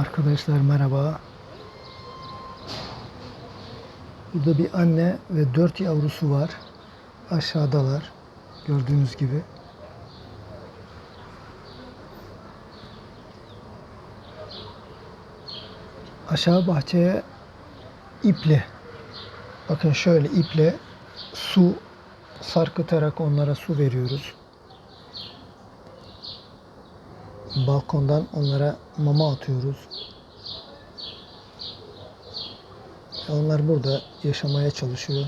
Arkadaşlar merhaba. Burada bir anne ve dört yavrusu var. Aşağıdalar. Gördüğünüz gibi. Aşağı bahçeye iple bakın şöyle iple su sarkıtarak onlara su veriyoruz. Balkondan onlara mama atıyoruz. Onlar burada yaşamaya çalışıyor.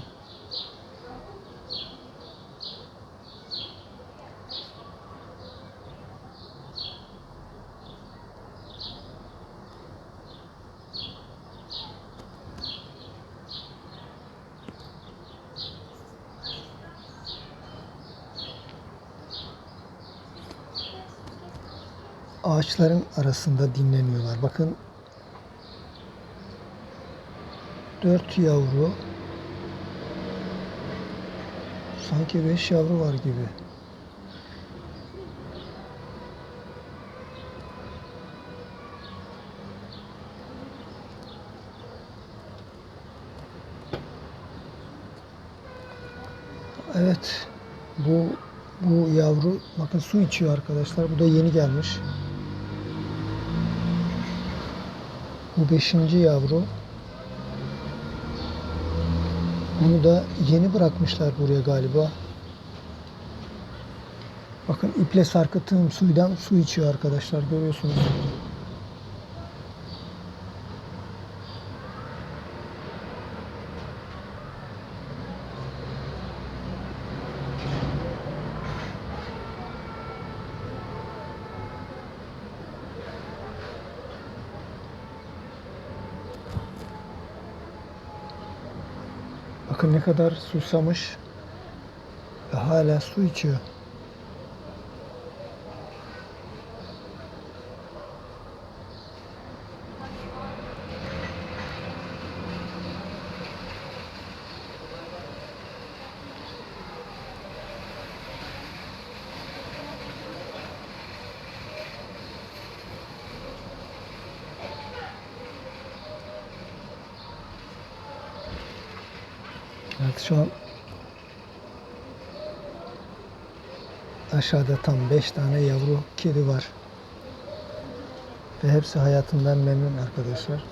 Ağaçların arasında dinleniyorlar. Bakın dört yavru sanki beş yavru var gibi. Evet. Bu bu yavru bakın su içiyor arkadaşlar. Bu da yeni gelmiş. Bu beşinci yavru. Bunu da yeni bırakmışlar buraya galiba. Bakın iple sarkıttığım suydan su içiyor arkadaşlar görüyorsunuz. Bakın ne kadar susamış ve hala su içiyor. Evet şu an aşağıda tam 5 tane yavru kedi var. Ve hepsi hayatından memnun arkadaşlar.